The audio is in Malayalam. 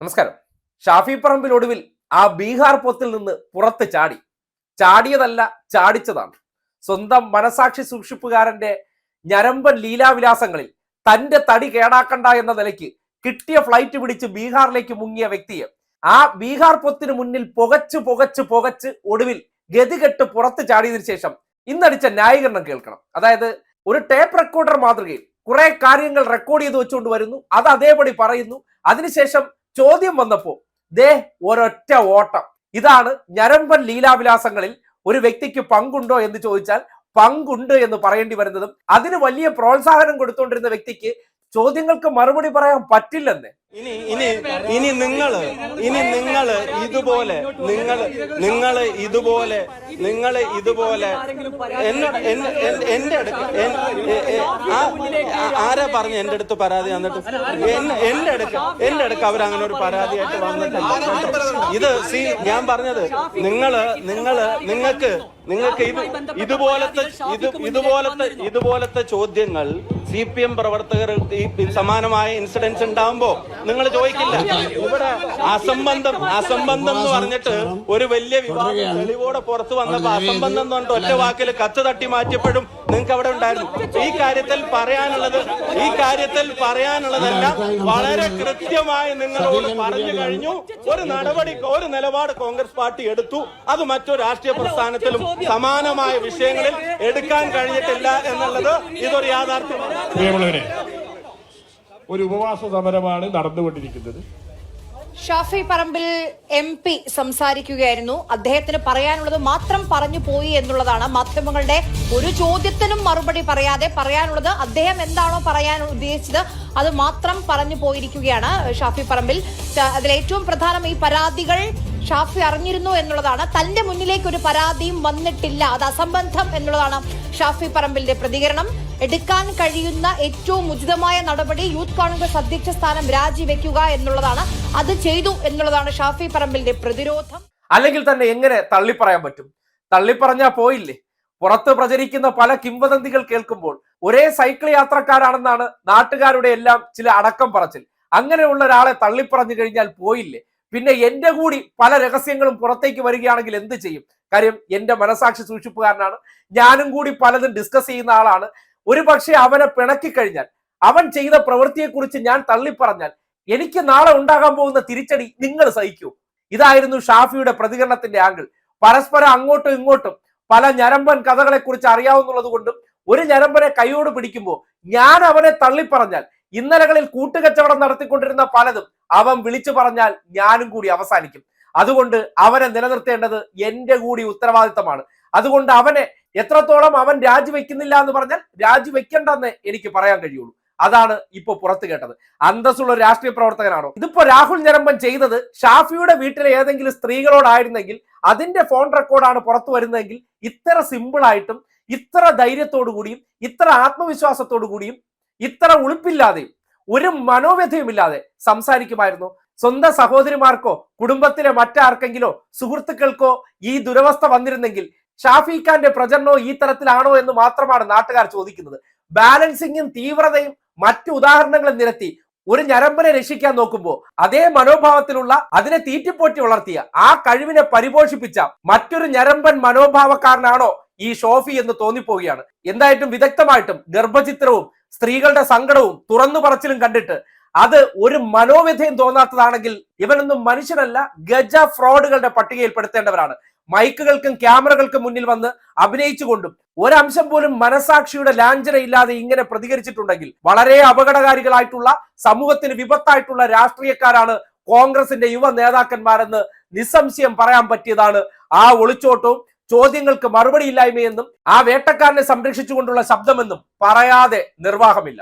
നമസ്കാരം. ഷാഫി പറമ്പിൽ ഒടുവിൽ ആ ബീഹാർ പൊത്തിൽ നിന്ന് പുറത്ത് ചാടി. ചാടിയതല്ല ചാടിച്ചതാണ്. സ്വന്തം മനസാക്ഷി സൂക്ഷിപ്പുകാരന്റെ ഞരമ്പൻ ലീലാവിലാസങ്ങളിൽ തന്റെ തടി കേടാക്കണ്ട എന്ന നിലയ്ക്ക് കിട്ടിയ ഫ്ലൈറ്റ് പിടിച്ച് ബീഹാറിലേക്ക് മുങ്ങിയ വ്യക്തിയെ ആ ബീഹാർ പൊത്തിന് മുന്നിൽ പുകച്ച് പുകച്ച് പുകച്ച് ഒടുവിൽ ഗതികെട്ട് പുറത്ത് ചാടിയതിനു ശേഷം ഇന്നടിച്ച ന്യായീകരണം കേൾക്കണം. അതായത് ഒരു ടേപ്പ് റെക്കോർഡർ മാതൃകയിൽ കുറെ കാര്യങ്ങൾ റെക്കോർഡ് ചെയ്ത് വെച്ചുകൊണ്ട് വരുന്നു. അത് അതേപടി പറയുന്നു. അതിനുശേഷം ചോദ്യം വന്നപ്പോ ദേ ഒരൊറ്റ ഓട്ടം. ഇതാണ് ഞരമ്പൻ ലീലാവിലാസങ്ങളിൽ ഒരു വ്യക്തിക്ക് പങ്കുണ്ടോ എന്ന് ചോദിച്ചാൽ പങ്കുണ്ട് എന്ന് പറയേണ്ടി വരുന്നതും അതിന് വലിയ പ്രോത്സാഹനം കൊടുത്തുകൊണ്ടിരുന്ന വ്യക്തിക്ക് ചോദ്യങ്ങൾക്ക് മറുപടി പറയാൻ പറ്റില്ലെന്ന് ഇനി ഇനി ഇനി നിങ്ങൾ ഇനി നിങ്ങൾ ഇതുപോലെ നിങ്ങൾ നിങ്ങൾ ഇതുപോലെ നിങ്ങൾ ഇതുപോലെ എന്നോട് എന്റെ അടുത്ത് ആരെ പറഞ്ഞു എന്റെ അടുത്ത് പരാതി വന്നിട്ട് എന്റെ അടുക്ക് എന്റെ അടുക്ക് അങ്ങനെ ഒരു പരാതിയായിട്ട് വന്നിട്ടില്ല. ഇത് സി ഞാൻ പറഞ്ഞത് നിങ്ങൾ നിങ്ങൾ നിങ്ങൾക്ക് നിങ്ങൾക്ക് ഇത് ഇതുപോലത്തെ ഇത് ഇതുപോലത്തെ ഇതുപോലത്തെ ചോദ്യങ്ങൾ സി പി എം പ്രവർത്തകർ ഈ സമാനമായ ഇൻസിഡൻസ് ഉണ്ടാവുമ്പോ നിങ്ങൾ ചോദിക്കില്ല. ഇവിടെ അസംബന്ധം അസംബന്ധം എന്ന് പറഞ്ഞിട്ട് ഒരു വലിയ വിവാദം തെളിവോടെ പുറത്തു വന്നപ്പോ അസംബന്ധം എന്ന് പറഞ്ഞിട്ട് ഒറ്റ വാക്കിൽ കത്ത് തട്ടി മാറ്റിയപ്പോഴും നിങ്ങൾക്ക് അവിടെ ഉണ്ടായിരുന്നു. ഈ കാര്യത്തിൽ പറയാനുള്ളത് ഈ കാര്യത്തിൽ പറയാനുള്ളതെല്ലാം വളരെ കൃത്യമായി നിങ്ങളോട് പറഞ്ഞു കഴിഞ്ഞു. ഒരു നടപടി ഒരു നിലപാട് കോൺഗ്രസ് പാർട്ടി എടുത്തു. അത് മറ്റു രാഷ്ട്രീയ പ്രസ്ഥാനത്തിലും സമാനമായ വിഷയങ്ങളിൽ എടുക്കാൻ കഴിഞ്ഞിട്ടില്ല എന്നുള്ളത് ഇതൊരു യാഥാർത്ഥ്യമാണ്. ഒരു ഉപവാസ സമരമാണ് നടന്നുകൊണ്ടിരിക്കുന്നത്. ഷാഫി പറമ്പിൽ എം പി സംസാരിക്കുകയായിരുന്നു. അദ്ദേഹത്തിന് പറയാനുള്ളത് മാത്രം പറഞ്ഞു പോയി എന്നുള്ളതാണ്. മാധ്യമങ്ങളുടെ ഒരു ചോദ്യത്തിനും മറുപടി പറയാതെ പറയാനുള്ളത് അദ്ദേഹം എന്താണോ പറയാൻ ഉദ്ദേശിച്ചത് അത് മാത്രം പറഞ്ഞു പോയിരിക്കുകയാണ് ഷാഫി പറമ്പിൽ. ഏറ്റവും പ്രധാനം ഈ പരാതികൾ ഷാഫി അറിഞ്ഞിരുന്നു എന്നുള്ളതാണ്. തന്റെ മുന്നിലേക്ക് ഒരു പരാതിയും വന്നിട്ടില്ല. അത് അസംബന്ധം എന്നുള്ളതാണ് ഷാഫി പറമ്പിലിന്റെ പ്രതികരണം. എടുക്കാൻ കഴിയുന്ന ഏറ്റവും ഉചിതമായ നടപടി യൂത്ത് കോൺഗ്രസ് അധ്യക്ഷ സ്ഥാനം രാജിവെക്കുക എന്നുള്ളതാണ്. അത് ചെയ്തു എന്നുള്ളതാണ് ഷാഫി പറമ്പിലിന്റെ പ്രതിരോധം. അല്ലെങ്കിൽ തന്നെ എങ്ങനെ തള്ളിപ്പറയാൻ പറ്റും? തള്ളിപ്പറഞ്ഞാ പോയില്ലേ? പുറത്ത് പ്രചരിക്കുന്ന പല കിംവദന്തികൾ കേൾക്കുമ്പോൾ ഒരേ സൈക്കിൾ യാത്രക്കാരാണെന്നാണ് നാട്ടുകാരുടെ എല്ലാം ചില അടക്കം പറച്ചിൽ. അങ്ങനെയുള്ള ഒരാളെ തള്ളിപ്പറഞ്ഞു കഴിഞ്ഞാൽ പോയില്ലേ? പിന്നെ എന്റെ കൂടി പല രഹസ്യങ്ങളും പുറത്തേക്ക് വരികയാണെങ്കിൽ എന്ത് ചെയ്യും? കാര്യം എന്റെ മനസാക്ഷി സൂക്ഷിപ്പുകാരനാണ്. ഞാനും കൂടി പലതും ഡിസ്കസ് ചെയ്യുന്ന ആളാണ്. ഒരു പക്ഷേ അവനെ പിണക്കി കഴിഞ്ഞാൽ അവൻ ചെയ്ത പ്രവൃത്തിയെക്കുറിച്ച് ഞാൻ തള്ളിപ്പറഞ്ഞാൽ എനിക്ക് നാളെ ഉണ്ടാകാൻ പോകുന്ന തിരിച്ചടി നിങ്ങൾ സഹിക്കൂ. ഇതായിരുന്നു ഷാഫിയുടെ പ്രതികരണത്തിന്റെ ആംഗിൾ. പരസ്പരം അങ്ങോട്ടും ഇങ്ങോട്ടും പല ഞരമ്പൻ കഥകളെ കുറിച്ച് അറിയാവുന്നുള്ളത് കൊണ്ടും ഒരു ഞരമ്പനെ കൈയോട് പിടിക്കുമ്പോൾ ഞാൻ അവനെ തള്ളിപ്പറഞ്ഞാൽ ഇന്നലകളിൽ കൂട്ടുകച്ചവടം നടത്തിക്കൊണ്ടിരുന്ന പലതും അവൻ വിളിച്ചു പറഞ്ഞാൽ ഞാനും കൂടി അവസാനിക്കും. അതുകൊണ്ട് അവനെ നിലനിർത്തേണ്ടത് എന്റെ കൂടി ഉത്തരവാദിത്തമാണ്. അതുകൊണ്ട് അവനെ എത്രത്തോളം അവൻ രാജിവെക്കുന്നില്ല എന്ന് പറഞ്ഞാൽ രാജിവെക്കണ്ടെന്ന് എനിക്ക് പറയാൻ കഴിയുള്ളൂ. അതാണ് ഇപ്പൊ പുറത്തു കേട്ടത്. അന്തസ്സുള്ള രാഷ്ട്രീയ പ്രവർത്തകനാണോ? ഇതിപ്പോ രാഹുൽ ഞരമ്പൻ ചെയ്തത് ഷാഫിയുടെ വീട്ടിലെ ഏതെങ്കിലും സ്ത്രീകളോടായിരുന്നെങ്കിൽ അതിന്റെ ഫോൺ റെക്കോർഡാണ് പുറത്തു വരുന്നതെങ്കിൽ ഇത്ര സിമ്പിൾ ആയിട്ടും ഇത്ര ധൈര്യത്തോടു കൂടിയും ഇത്ര ആത്മവിശ്വാസത്തോടു കൂടിയും ഇത്ര ഉളുപ്പില്ലാതെയും ഒരു മനോവ്യഥയുമില്ലാതെ സംസാരിക്കുമായിരുന്നു. സ്വന്തം സഹോദരിമാർക്കോ കുടുംബത്തിലെ മറ്റാർക്കെങ്കിലോ സുഹൃത്തുക്കൾക്കോ ഈ ദുരവസ്ഥ വന്നിരുന്നെങ്കിൽ ഷാഫി ഖാന്റെ പ്രചരണവും ഈ തരത്തിലാണോ എന്ന് മാത്രമാണ് നാട്ടുകാർ ചോദിക്കുന്നത്. ബാലൻസിങ്ങും തീവ്രതയും മറ്റു ഉദാഹരണങ്ങളും നിരത്തി ഒരു ഞരമ്പനെ രക്ഷിക്കാൻ നോക്കുമ്പോൾ അതേ മനോഭാവത്തിലുള്ള അതിനെ തീറ്റിപ്പോറ്റി വളർത്തിയ ആ കഴിവിനെ പരിപോഷിപ്പിച്ച മറ്റൊരു ഞരമ്പൻ മനോഭാവക്കാരനാണോ ഈ ഷോഫി എന്ന് തോന്നിപ്പോവുകയാണ്. എന്തായിട്ടും വിദഗ്ധമായിട്ടും ഗർഭചിത്രവും സ്ത്രീകളുടെ സങ്കടവും തുറന്നു പറച്ചിലും കണ്ടിട്ട് അത് ഒരു മനോവ്യഥയും തോന്നാത്തതാണെങ്കിൽ ഇവനൊന്നും മനുഷ്യനല്ല ഗജ ഫ്രോഡുകളുടെ പട്ടികയിൽപ്പെടുത്തേണ്ടവരാണ് മൈക്കുകൾക്കും ക്യാമറകൾക്കും മുന്നിൽ വന്ന് അഭിനയിച്ചുകൊണ്ടും ഒരംശം പോലും മനസാക്ഷിയുടെ ലാഞ്ചനയില്ലാതെ ഇങ്ങനെ പ്രതികരിച്ചിട്ടുണ്ടെങ്കിൽ വളരെ അപകടകാരികളായിട്ടുള്ള സമൂഹത്തിന് വിപത്തായിട്ടുള്ള രാഷ്ട്രീയക്കാരാണ് കോൺഗ്രസിന്റെ യുവ നേതാക്കന്മാരെന്ന് നിസ്സംശയം പറയാൻ പറ്റിയതാണ് ആ ഒളിച്ചോട്ടവും ചോദ്യങ്ങൾക്ക് മറുപടിയില്ലായ്മയെന്നും ആ വേട്ടക്കാരനെ സംരക്ഷിച്ചുകൊണ്ടുള്ള ശബ്ദമെന്നും പറയാതെ നിർവാഹമില്ല.